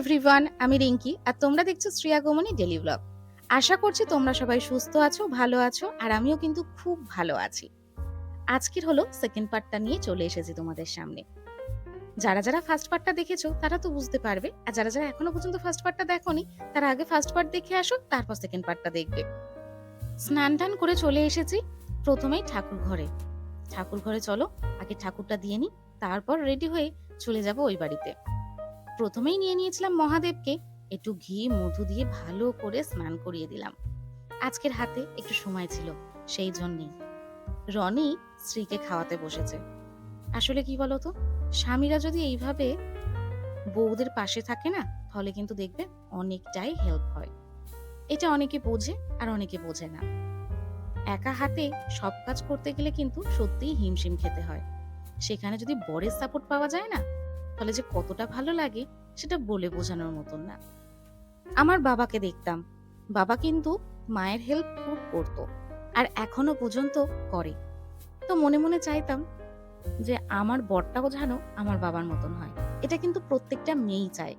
Everyone আমি রিঙ্কি, আর তোমরা দেখছ শ্রিয়া গোমনি ডেলি ব্লগ আশা করছি তোমরা সবাই সুস্থ আছো, ভালো আছো, আর আমিও কিন্তু খুব ভালো আছি। আজকের হলো সেকেন্ড পার্টটা নিয়ে চলে এসেছি তোমাদের সামনে। যারা যারা ফার্স্ট পার্টটা দেখেছ, তারা তো বুঝতে পারবে, আর যারা যারা এখনও পর্যন্ত ফার্স্ট পার্টটা দেখোনি, তারা আগে ফার্স্ট পার্ট দেখে আসো, তারপর সেকেন্ড পার্টটা দেখবে। স্নান টান করে চলে এসেছি প্রথমেই ঠাকুর ঘরে। ঠাকুর ঘরে চলো, আগে ঠাকুরটা দিয়ে নি তারপর রেডি হয়ে চলে যাব ওই বাড়িতে। প্রথমেই নিয়ে নিয়েছিলাম মহাদেবকে। একটু ঘি, মধু দিয়ে ভালো করে স্নান করিয়ে দিলাম। আজকের হাতে একটু সময় ছিল, সেই জন্যেই। রনি স্ত্রীকে খাওয়াতে বসেছে। আসলে কি বলতো, স্বামীরা যদি এইভাবে বউদের পাশে থাকে না, তাহলে কিন্তু দেখবে অনেকটাই হেল্প হয়। এটা অনেকে বোঝে আর অনেকে বোঝে না। একা হাতে সব কাজ করতে গেলে কিন্তু সত্যিই হিমশিম খেতে হয়। সেখানে যদি বরের সাপোর্ট পাওয়া যায় না তাহলে যে কতটা ভালো লাগে সেটা বলে বোঝানোর মতন না। আমার বাবাকে দেখতাম। বাবা কিন্তু মায়ের হেল্প খুব করতো আর এখনও পর্যন্ত করে। তো মনে মনে চাইতাম যে আমার বরটাও যেন আমার বাবার মতন হয়। এটা কিন্তু প্রত্যেকটা মেয়েই চায়।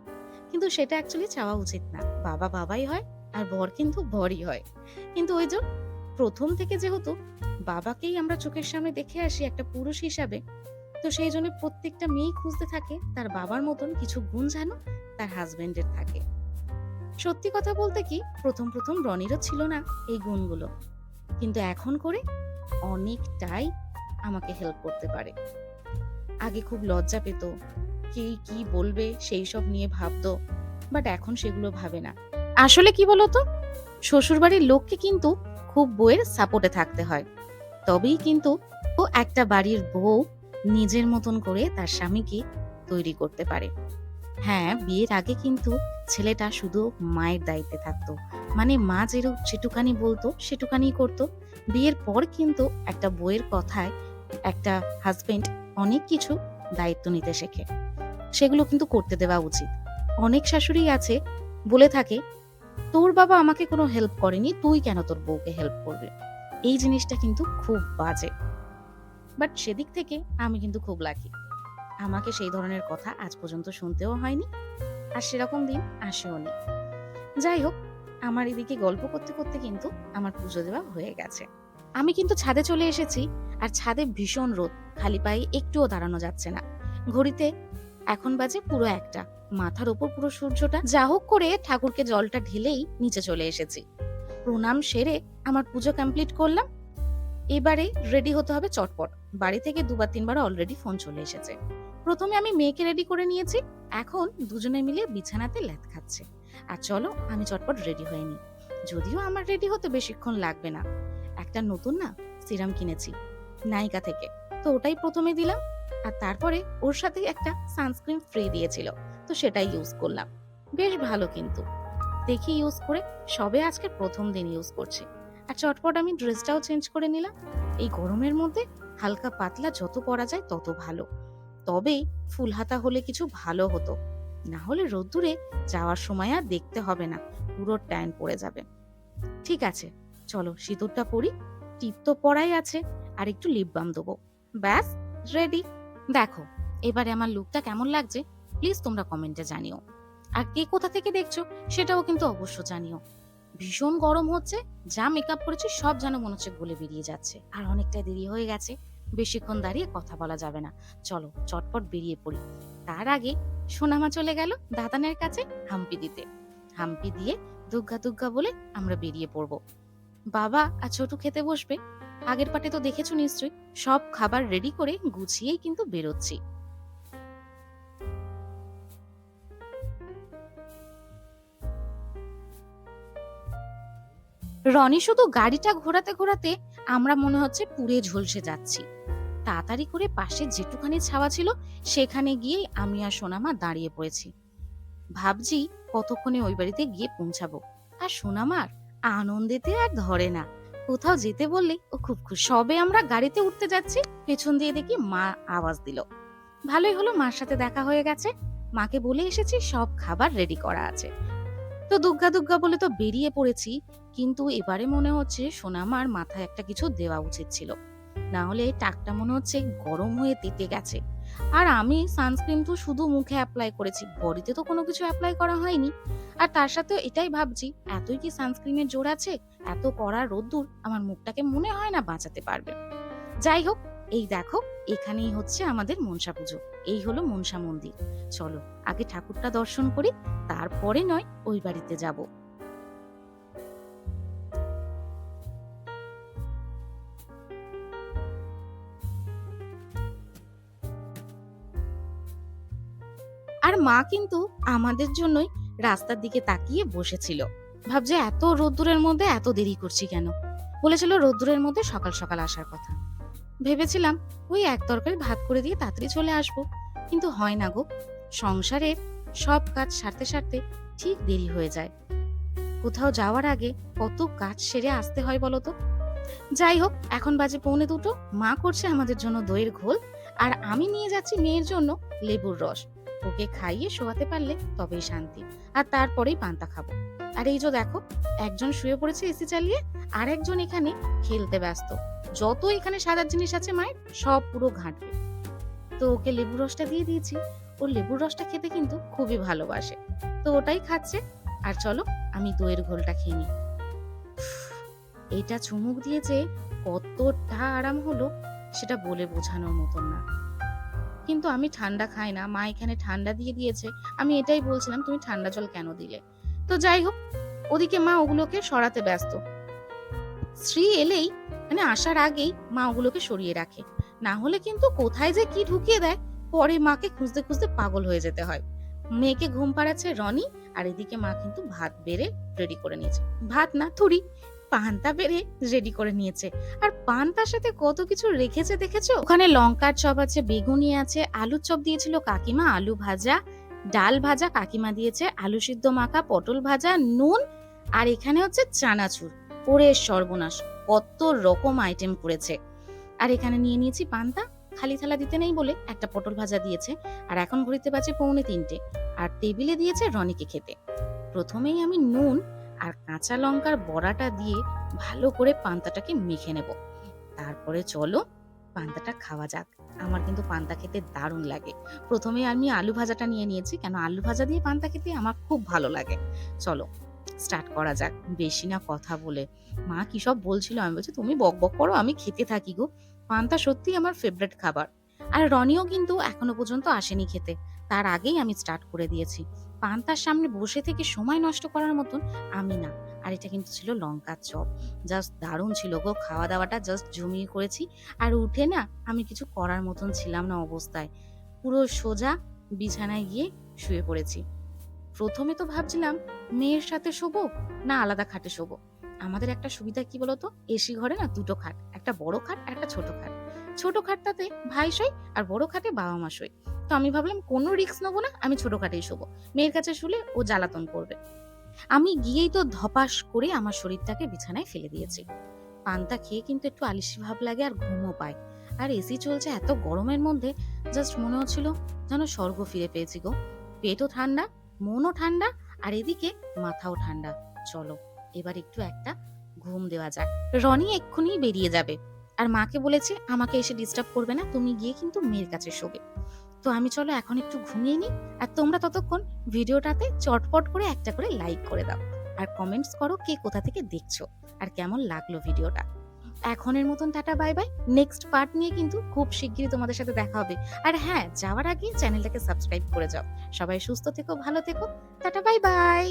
কিন্তু সেটা অ্যাকচুয়ালি চাওয়া উচিত না। বাবা বাবাই হয় আর বর কিন্তু বরই হয়। কিন্তু ওই প্রথম থেকে যেহেতু বাবাকেই আমরা চোখের সামনে দেখে আসি একটা পুরুষ হিসাবে তো সেই জন্য প্রত্যেকটা মেয়েই খুঁজতে থাকে, তার বাবার মতন কিছু গুণ যেন তার হাজবেন্ডের থাকে। সত্যি কথা বলতে কি, প্রথম প্রথম রনিরও ছিল না এই গুণগুলো। কিন্তু এখন করে অনেকটাই আমাকে হেল্প করতে পারে। আগে খুব লজ্জা পেত, কে কি বলবে সেই সব নিয়ে ভাবতো বাট এখন সেগুলো ভাবে না। আসলে কি বলতো, শ্বশুরবাড়ির লোককে কিন্তু খুব বউয়ের সাপোর্টে থাকতে হয়। তবেই কিন্তু ও একটা বাড়ির বউ নিজের মতন করে তার স্বামীকে তৈরি করতে পারে। হ্যাঁ বিয়ের আগে কিন্তু ছেলেটা শুধু মায়ের দায়িত্বে থাকতো। মানে মা যেরকম যেটুকানি বলতো, সেটুকানি করতো। বিয়ের পর কিন্তু একটা বইয়ের কথায় একটা হাজবেন্ড অনেক কিছু দায়িত্ব নিতে শেখে। সেগুলো কিন্তু করতে দেওয়া উচিত। অনেক শাশুড়ি আছে, বলে থাকে, তোর বাবা আমাকে কোনো হেল্প করেনি, তুই কেন তোর বউকে হেল্প করবে? এই জিনিসটা কিন্তু খুব বাজে। বাট সেদিক থেকে আমি কিন্তু খুব লাকি আমাকে সেই ধরনের কথা আজ পর্যন্ত শুনতেও হয়নি আর সেরকম দিন আসেও নি। যাই হোক, আমার এদিকে গল্প করতে করতে কিন্তু আমার পুজো দেওয়া হয়ে গেছে। আমি কিন্তু ছাদে চলে এসেছি আর ছাদে ভীষণ রোদ, খালি পায়ে একটুও দাঁড়ানো যাচ্ছে না। ঘড়িতে এখন বাজে পুরো একটা, মাথার ওপর পুরো সূর্যটা। যা হোক করে ঠাকুরকে জলটা ঢেলেই নিচে চলে এসেছি। প্রণাম সেরে আমার পুজো কমপ্লিট করলাম এবারে রেডি হতে হবে চটপট। বাড়ি থেকে দুবার, তিনবার অলরেডি ফোন চলে এসেছে। প্রথমে আমি মেয়েকে রেডি করে নিয়েছি, এখন দুজনে মিলে বিছানাতে ল্যাদ খাচ্ছে। আর চলো, আমি চটপট রেডি হয়ে নিই। যদিও আমার রেডি হতে বেশিক্ষণ লাগবে না। একটা নতুন না সিরাম কিনেছি নাইকা থেকে। তো ওটাই প্রথমে দিলাম, আর তারপরে ওর সাথে একটা সানস্ক্রিন ফ্রি দিয়েছিল। তো সেটাই ইউজ করলাম। বেশ ভালো কিন্তু। দেখি ইউজ করে, সবে আজকে প্রথম দিন ইউজ করছি। আর চটপট আমি ড্রেসটাও চেঞ্জ করে নিলাম। এই গরমের মধ্যে হালকা পাতলা যত পরা যায় তত ভালো। তবেই ফুল হাতা হলে কিছু ভালো হতো। না হলে রোদ্দুরে যাওয়ার সময় আর দেখতে হবে না, পুরো ট্যান পড়ে যাবে। ঠিক আছে, চলো সিঁদুরটা পরি। টিপ তো পরাই আছে, আর একটু লিপ বাম দেবো। ব্যাস রেডি দেখো, এবারে আমার লুকটা কেমন লাগছে প্লিজ তোমরা কমেন্টে জানিও। আর কে কোথা থেকে দেখছ, সেটাও কিন্তু অবশ্য জানিও। ভীষণ গরম হচ্ছে, যা মেকআপ করেছি সব যেন মনে হচ্ছে গলে বেরিয়ে যাচ্ছে। আর অনেকটা দেরি হয়ে গেছে, বেশিক্ষণ দাঁড়িয়ে কথা বলা যাবে না। চলো, চটপট বেরিয়ে পড়ি। তার আগে সোনামা চলে গেল দাদানের কাছে হাম্পি দিতে। হাম্পি দিয়ে দুগ্গা দুগ্গা বলে আমরা বেরিয়ে পড়ব। বাবা আর ছোটু খেতে বসবে। আগের পাটে তো দেখেছ নিশ্চয়ই, সব খাবার রেডি করে গুছিয়েই কিন্তু বেরোচ্ছি। রনি শুধু গাড়িটা ঘোরাতে ঘোরাতে আমরা মনে হচ্ছে পুড়ে ঝলসে যাচ্ছি। তাড়াতাড়ি করে পাশে যেটুখানি ছাওয়া ছিল সেখানে গিয়ে আমি আর সোনামা দাঁড়িয়ে পড়েছি। ভাবছি কতক্ষণে ওই বাড়িতে গিয়ে পৌঁছাবো। আর সোনামার আনন্দেতে আর ধরে না। কোথাও যেতে বললে ও খুব খুশি। সবে আমরা গাড়িতে উঠতে যাচ্ছি, পেছন দিয়ে দেখি মা আওয়াজ দিল। ভালোই হলো মার সাথে দেখা হয়ে গেছে। মাকে বলে এসেছি সব খাবার রেডি করা আছে। তো দুগ্গা দুগ্গা বলে তো বেরিয়ে পড়েছি, কিন্তু এবারে মনে হচ্ছে সোনামার মাথায় একটা কিছু দেওয়া উচিত ছিল। না হলে টাকটা মনে হচ্ছে গরম হয়ে তেতে গেছে। আর আমি সানস্ক্রিন তো শুধু মুখে অ্যাপ্লাই করেছি, বডিতে তো কোনো কিছু অ্যাপ্লাই করা হয়নি। আর তার সাথে এটাই ভাবছি, এতই কি সানস্ক্রিনের জোর আছে? এত কড়া রোদ্দুর আমার মুখটাকে মনে হয় না বাঁচাতে পারবে। যাই হোক, এই দেখো এখানেই হচ্ছে আমাদের মনসা পুজো। এই হলো মনসা মন্দির। চলো, আগে ঠাকুরটা দর্শন করি, তারপরে নয়, ওই বাড়িতে যাব। আর মা কিন্তু আমাদের জন্যই রাস্তার দিকে তাকিয়ে বসেছিল। ভাবছে, এত রোদ্দুরের মধ্যে এত দেরি করছি কেন? বলেছিল, রোদ্দুরের মধ্যে সকাল সকাল আসার কথা। ভেবেছিলাম ওই এক তরকারি ভাত করে দিয়ে তাড়াতাড়ি চলে আসব, কিন্তু হয় না গো। সংসারের সব কাজ সারতে সারতে ঠিক দেরি হয়ে যায়। কোথাও যাওয়ার আগে কত কাজ সেরে আসতে হয় বলতো যাই হোক, এখন বাজে পৌনে দুটো। মা করছে আমাদের জন্য দইয়ের ঘোল, আর আমি নিয়ে যাচ্ছি মেয়ের জন্য লেবুর রস। ওকে খাইয়ে শোয়াতে পারলে তবেই শান্তি। আর তারপরেই পান্তা খাব। আর এই যে দেখো, একজন শুয়ে পড়েছে এসি চালিয়ে, আর একজন এখানে খেলতে ব্যস্ত। যত এখানে সাদার জিনিস আছে মায়ের, সব পুরো ঘাঁটবে। তো ওকে লেবুর রসটা দিয়ে দিয়েছি। ও লেবুর রসটা খেতে কিন্তু খুবই ভালোবাসে। তো ওটাই খাচ্ছে। আর চলো, আমি দইয়ের ঘোলটা খেয়ে নিই। এটা চুমুক দিয়ে যে কতটা আরাম হলো, সেটা বলে বোঝানোর মতন না। কিন্তু আমি ঠান্ডা খাই না, মা এখানে ঠান্ডা দিয়ে দিয়েছে, আমি এটাই বলছিলাম, তুমি ঠান্ডা জল কেন দিলে? তো যাই হোক, ওদিকে মা ওগুলোকে সরাতে ব্যস্ত। শ্রী এলেই মানে আসার আগেই মা ওগুলোকে সরিয়ে রাখে। না হলে কিন্তু কোথায় যে কি ঢুকিয়ে দেয়, পরে মাকে খুঁজতে খুঁজতে পাগল হয়ে যেতে হয়। মেয়েকে ঘুম পাড়াচ্ছে রনি, আর এদিকে মা কিন্তু ভাত বেড়ে রেডি করে নিয়েছে। ভাত না থুড়ি পান্তা বেড়ে রেডি করে নিয়েছে। আর পান্তার সাথে কত কিছু রেখেছে দেখেছ? ওখানে লঙ্কার চপ আছে, বেগুনি আছে, আলুর চপ দিয়েছিল কাকিমা, আলু ভাজা, ডাল ভাজা কাকিমা দিয়েছে, আলু সিদ্ধ মাখা, পটল ভাজা, নুন, আর এখানে হচ্ছে চানাচুর ওরে সর্বনাশ, কত রকম আইটেম করেছে। আর এখানে নিয়ে নিয়েছি পান্তা, খালি থালা দিতে নেই বলে একটা পটল ভাজা দিয়েছে, আর এখন ঘড়িতে বাজে পৌনে তিনটে, আর টেবিলে দিয়েছে রনিকে খেতে। প্রথমেই আমি নুন আর কাঁচা লঙ্কার বড়াটা দিয়ে ভালো করে পান্তাটাকে মেখে নেব। তারপরে চলো পান্তাটা খাওয়া যাক। আমার কিন্তু পান্তা খেতে দারুণ লাগে। প্রথমে আমি আলু ভাজাটা নিয়ে নিয়েছি, কেন আলু ভাজা দিয়ে পান্তা খেতে আমার খুব ভালো লাগে। চলো স্টার্ট করা যাক। বেশি না কথা বলে। মা কি সব বলছিল? আমি বলছি, তুমি বক বক করো, আমি খেতে থাকি গো। পান্তা সত্যি আমার ফেভারিট খাবার। আর রনিও কিন্তু এখনও পর্যন্ত আসেনি খেতে। তার আগেই আমি স্টার্ট করে দিয়েছি। পান্তার সামনে বসে থেকে সময় নষ্ট করার মতন আমি না। আর এটা কিন্তু ছিল লঙ্কার চপ। জাস্ট দারুণ ছিল গো খাওয়া দাওয়াটা জাস্ট জমিয়ে করেছি। আর উঠে না আমি কিছু করার মতন ছিলাম না অবস্থায়। পুরো সোজা বিছানায় গিয়ে শুয়ে পড়েছি। প্রথমে তো ভাবছিলাম, মেয়ের সাথে শোবো না আলাদা খাটে শোবো? আমাদের একটা সুবিধা কি বলতো? এসি ঘরে না দুটো খাট, একটা বড় খাট একটা ছোট খাট। ছোট খাটটাতে ভাই শোয় আর বড় খাটে বাবা মা শোয় তো আমি ভাবলাম, কোনো রিস্ক নেব না, আমি ছোট খাটেই শোবো। মেয়ের কাছে শুলে ও জ্বালাতন করবে। আমি গিয়েই তো ধপাস করে আমার শরীরটাকে বিছানায় ফেলে দিয়েছি। পান্তা খেয়ে কিন্তু একটু আলিসি ভাব লাগে আর ঘুমও পায়। আর এসি চলছে এত গরমের মধ্যে জাস্ট মনে হচ্ছিল যেন স্বর্গ ফিরে পেয়েছি গো। পেটও ঠান্ডা, মনও ঠান্ডা, আর এদিকে মাথাও ঠান্ডা। চলো, এবার একটু একটা ঘুম দেওয়া যাক। রনি এক্ষুনি বেরিয়ে যাবে। আর মাকে বলেছে, আমাকে এসে ডিস্টার্ব করবে না, তুমি গিয়ে কিন্তু মেয়ের কাছে শোবে। তো আমি চলো এখন একটু ঘুমিয়ে নিই আর তোমরা ততক্ষণ ভিডিওটাতে চটপট করে একটা করে লাইক করে দাও। আর কমেন্টস করো কে কোথা থেকে দেখছ আর কেমন লাগল ভিডিওটা। এখনের মতন tata bye bye next part নিয়ে কিন্তু খুব শিগগিরই তোমাদের সাথে দেখা হবে। আর হ্যাঁ যাওয়ার আগে চ্যানেলটাকে সাবস্ক্রাইব করে যাও। সবাই সুস্থ থেকো, ভালো থেকো। Tata bye by